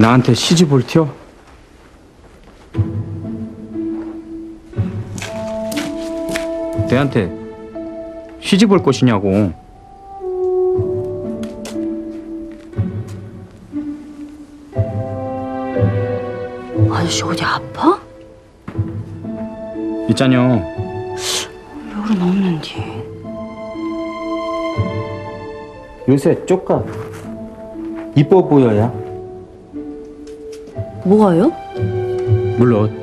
나한테 시집을 튀어? 내한테 시집 올 것이냐고. 아저씨 어디 아파? 있잖여. 별은 없는지. 요새 쪼까 이뻐 보여야. 뭐가요? 물론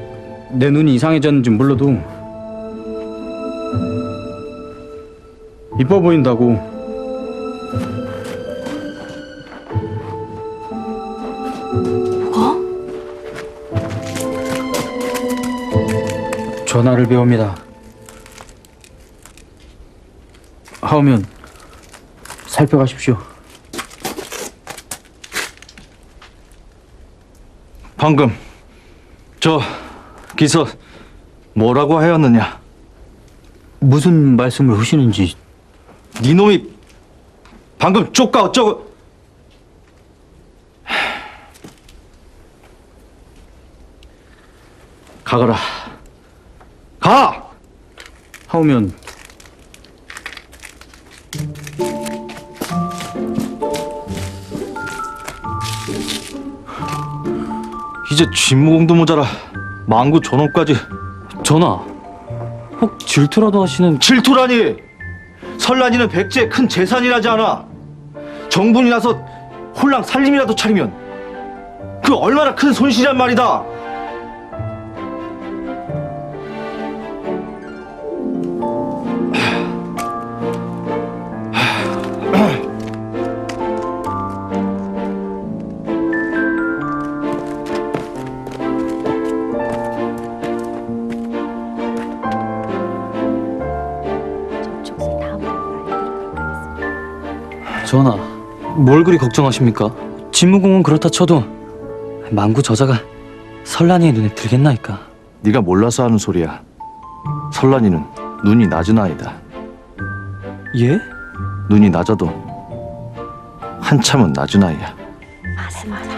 내 눈이 이상해졌는지 몰라도 이뻐 보인다고. 뭐가? 전화를 배웁니다. 하오면 살펴가십시오. 방금 저 기서 뭐라고 하였느냐? 무슨 말씀을 하시는지 네 놈이 방금 쪽가 어쩌고 가거라 가! 하오면 이제 쥐무공도 모자라 망구 저놈까지 전하, 혹 질투라도 하시는 질투라니! 설란이는 백제의 큰 재산이라지 않아. 정분이 나서 홀랑 살림이라도 차리면 그 얼마나 큰 손실이란 말이다 전하, 뭘 그리 걱정하십니까? 진무공은 그렇다 쳐도 망구 저자가 설란이의 눈에 들겠나이까? 네가 몰라서 하는 소리야 설란이는 눈이 낮은 아이다 예? 눈이 낮아도 한참은 낮은 아이야 말씀하세요.